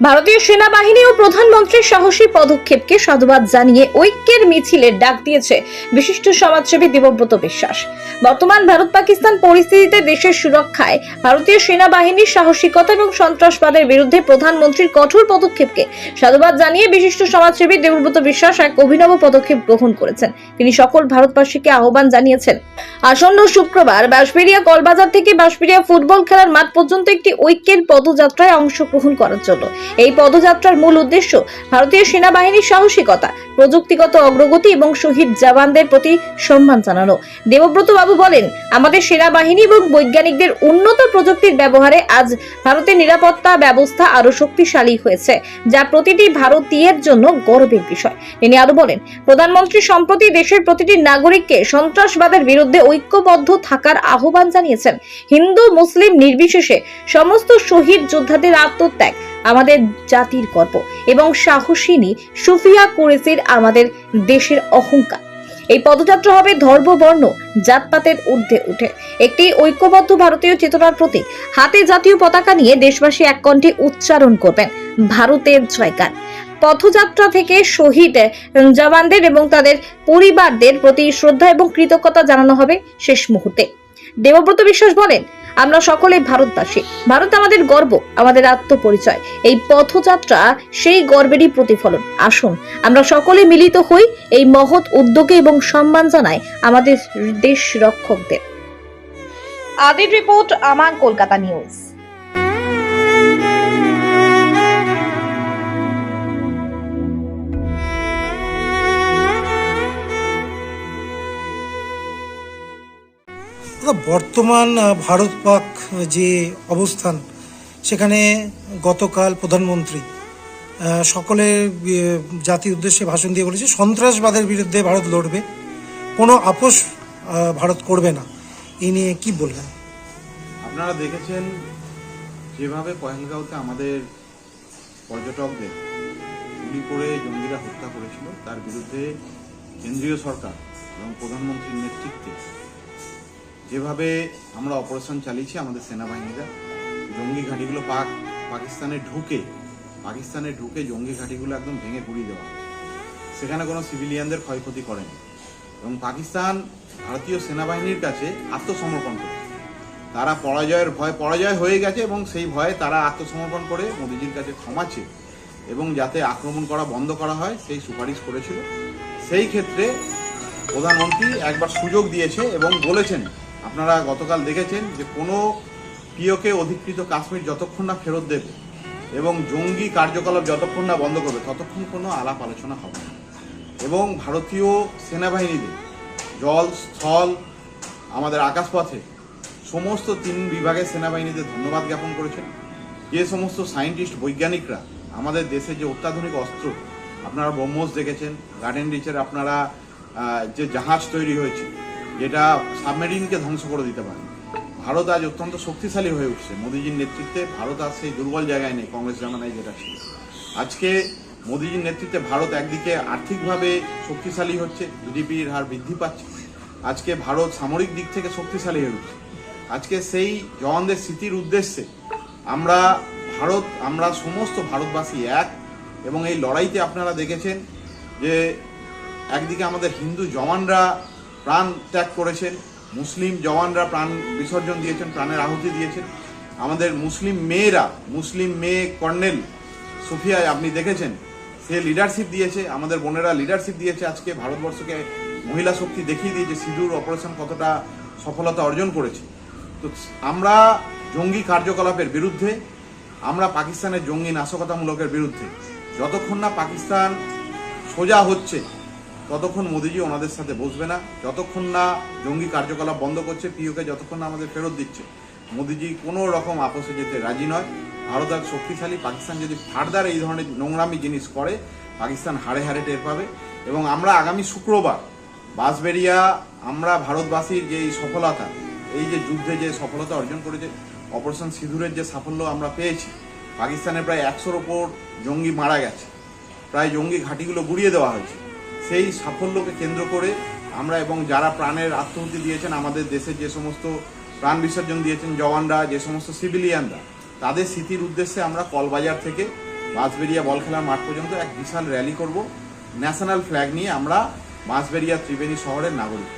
ভারতীয় সেনাবাহিনী ও প্রধানমন্ত্রীর সাহসী পদক্ষেপকে সাধুবাদ জানিয়ে ঐক্যের মিছিলের ডাক দিয়েছে বিশিষ্ট সমাজসেবী দেবব্রত বিশ্বাস। বর্তমান ভারত পাকিস্তান পরিস্থিতিতে দেশের সুরক্ষায় ভারতীয় সেনাবাহিনীর সাহসিকতা এবং সন্ত্রাসবাদের বিরুদ্ধে প্রধানমন্ত্রীর কঠোর পদক্ষেপকে সাধুবাদ জানিয়ে বিশিষ্ট সমাজসেবী দেবব্রত বিশ্বাস এক অভিনব পদক্ষেপ গ্রহণ করেছেন। তিনি সকল ভারতবাসীকে আহ্বান জানিয়েছেন। আসন্ন শুক্রবার বাঁশবেড়িয়া কলবাজার থেকে বাঁশবেড়িয়া ফুটবল খেলার মাঠ পর্যন্ত একটি ঐক্যের পদযাত্রায় অংশগ্রহণ করার জন্য এই পদযাত্রার মূল উদ্দেশ্য ভারতীয় সেনাবাহিনীর সাহসিকতা, প্রযুক্তিগত অগ্রগতি এবং শহীদ জওয়ানদের প্রতি সম্মান জানানো। দেবব্রত বাবু বলেন, আমাদের সেনাবাহিনী এবং বৈজ্ঞানিকদের উন্নত প্রযুক্তির ব্যবহারে আজ ভারতের নিরাপত্তা ব্যবস্থা আরও শক্তিশালী হয়েছে, যা প্রতিটি ভারতীয়ের জন্য গর্বের বিষয়। তিনি আরও বলেন, প্রধানমন্ত্রী সম্প্রতি দেশের প্রতিটি নাগরিককে সন্ত্রাসবাদের বিরুদ্ধে ঐক্যবদ্ধ থাকার আহ্বান জানিয়েছেন। হিন্দু, মুসলিম নির্বিশেষে সমস্ত শহীদ যোদ্ধাদের আত্মত্যাগ আমাদের জাতির গর্ব এবং সাহসিনী সুফিয়া কুরেসির আমাদের দেশের অহংকার। এই পদযাত্রা হবে ধর্ম বর্ণ জাতপাতের ঊর্ধ্বে উঠে। একটি ঐক্যবদ্ধ ভারতীয় চেতনার প্রতি হাতে জাতীয় পতাকা নিয়ে দেশবাসী এক কণ্ঠে উচ্চারণ করবেন, ভারতের জয়গান। পথযাত্রা থেকে শহীদ জওয়ানদের এবং তাদের পরিবারদের প্রতি শ্রদ্ধা এবং কৃতজ্ঞতা জানানো হবে শেষ মুহূর্তে। দেবব্রত বিশ্বাস বলেন আমরা সকলে ভারতবাসী। ভারত আমাদের গর্ব, আমাদের আত্মপরিচয়। এই পথযাত্রা সেই গর্বেরই প্রতিফলন। আসুন, আমরা সকলে মিলিত হই এই মহৎ উদ্যোগে এবং সম্মান জানায় আমাদের দেশ রক্ষকদের। আদির রিপোর্ট আমার কলকাতা নিউজ। বর্তমান ভারত পাক যে অবস্থান সেখানে গতকাল প্রধানমন্ত্রী আহ, সকলের জাতির উদ্দেশ্যে ভাষণ দিয়ে বলেছে সন্ত্রাসবাদের বিরুদ্ধে ভারত লড়বে। কোনো আপোষ ভারত করবে না। এই নিয়ে কি বললেন আপনারা দেখেছেন যেভাবে পহেলগাঁওতে আমাদের পর্যটকদের গুলি করে জঙ্গিরা হত্যা করেছিল তার বিরুদ্ধে কেন্দ্রীয় সরকার এবং প্রধানমন্ত্রীর নেতৃত্বে যেভাবে আমরা অপারেশন চালিয়েছি আমাদের সেনাবাহিনীরা, জঙ্গি ঘাঁটিগুলো পাক, পাকিস্তানে ঢুকে পাকিস্তানে ঢুকে জঙ্গি ঘাঁটিগুলো একদম ভেঙে গুড়িয়ে দেওয়া। সেখানে কোনো সিভিলিয়ানদের ক্ষয়ক্ষতি করেনি। এবং পাকিস্তান ভারতীয় সেনাবাহিনীর কাছে আত্মসমর্পণ করেছে। তারা পরাজয়ের ভয়, পরাজয় হয়ে গেছে এবং সেই ভয়ে তারা আত্মসমর্পণ করে মোদিজির কাছে ক্ষমা চেয়ে এবং যাতে আক্রমণ করা বন্ধ করা হয়, সেই সুপারিশ করেছিল। সেই ক্ষেত্রে প্রধানমন্ত্রী একবার সুযোগ দিয়েছে এবং বলেছেন আপনারা গতকাল দেখেছেন যে কোনো প্রিয়কে অধিকৃত কাশ্মীর যতক্ষণ না ফেরত দেবে এবং জঙ্গি কার্যকলাপ যতক্ষণ না বন্ধ করবে, ততক্ষণ কোনো আলাপ আলোচনা হবে না। এবং ভারতীয় সেনাবাহিনীদের জল, স্থল, আমাদের আকাশপথে সমস্ত তিন বিভাগের সেনাবাহিনীদের ধন্যবাদ জ্ঞাপন করেছেন। যে সমস্ত সায়েন্টিস্ট, বৈজ্ঞানিকরা আমাদের দেশে যে অত্যাধুনিক অস্ত্র, আপনারা ব্রহ্মোস দেখেছেন গার্ডেন রিচের আপনারা যে জাহাজ তৈরি হয়েছে যেটা সাবমেরিনকে ধ্বংস করে দিতে পারে। ভারত আজ অত্যন্ত শক্তিশালী হয়ে উঠছে। মোদীজির নেতৃত্বে ভারত আর সেই দুর্বল জায়গায় নেই, কংগ্রেস জামানায় যেটা ছিল। আজকে মোদীজির নেতৃত্বে ভারত একদিকে আর্থিকভাবে শক্তিশালী হচ্ছে, জিডিপির হার বৃদ্ধি পাচ্ছে। আজকে ভারত সামরিক দিক থেকে শক্তিশালী হয়ে উঠছে। আজকে সেই জওয়ানদের স্মৃতির উদ্দেশ্যে আমরা ভারত, আমরা সমস্ত ভারতবাসী এক এবং এই লড়াইতে আপনারা দেখেছেন যে একদিকে আমাদের হিন্দু জওয়ানরা প্রাণ ত্যাগ করেছেন, মুসলিম জওয়ানরা প্রাণ বিসর্জন দিয়েছেন, প্রাণের আহুতি দিয়েছেন। আমাদের মুসলিম মেয়েরা, মুসলিম মেয়ে কর্নেল সুফিয়া আপনি দেখেছেন, সে লিডারশিপ দিয়েছে, আমাদের বোনেরা লিডারশিপ দিয়েছে আজকে, ভারতবর্ষকে মহিলা শক্তি দেখিয়ে দিয়েছে, সিঁদুর অপারেশন কতটা সফলতা অর্জন করেছে। তো আমরা জঙ্গি কার্যকলাপের বিরুদ্ধে, আমরা পাকিস্তানের জঙ্গি নাশকতামূলকের বিরুদ্ধে, যতক্ষণ না পাকিস্তান সোজা হচ্ছে ততক্ষণ মোদিজি ওনাদের সাথে বসবে না, যতক্ষণ না জঙ্গি কার্যকলাপ বন্ধ করছে, পিওকে যতক্ষণ না আমাদের ফেরত দিচ্ছে। মোদিজি কোনো রকম আপোষে যেতে রাজি নয়। ভারত এক শক্তিশালী, পাকিস্তান যদি ফার্দার এই ধরনের নোংরামি জিনিস করে, পাকিস্তান হাড়ে হাড়ে টের পাবে। এবং আমরা আগামী শুক্রবার বাঁশবেরিয়া আমরা ভারতবাসীর যে এই সফলতা, এই যে যুদ্ধে যে সফলতা অর্জন করেছে, অপারেশন সিঁদুরের যে সাফল্য আমরা পেয়েছি, পাকিস্তানে প্রায় একশোর ওপর জঙ্গি মারা গেছে। প্রায় জঙ্গি ঘাঁটিগুলো গুড়িয়ে দেওয়া হয়েছে। সেই সাফল্যকে কেন্দ্র করে আমরা এবং যারা প্রাণের আত্মহতি দিয়েছেন, আমাদের দেশে যে সমস্ত প্রাণ বিসর্জন দিয়েছেন, জওয়ানরা, যে সমস্ত সিভিলিয়ানরা, তাদের স্মৃতির উদ্দেশ্যে আমরা কলবাজার থেকে বাঁশবেরিয়া বল খেলার মাঠ পর্যন্ত এক বিশাল র্যালি করব। ন্যাশনাল ফ্ল্যাগ নিয়ে আমরা বাঁশবেরিয়া ত্রিবেণী শহরের নাগরিক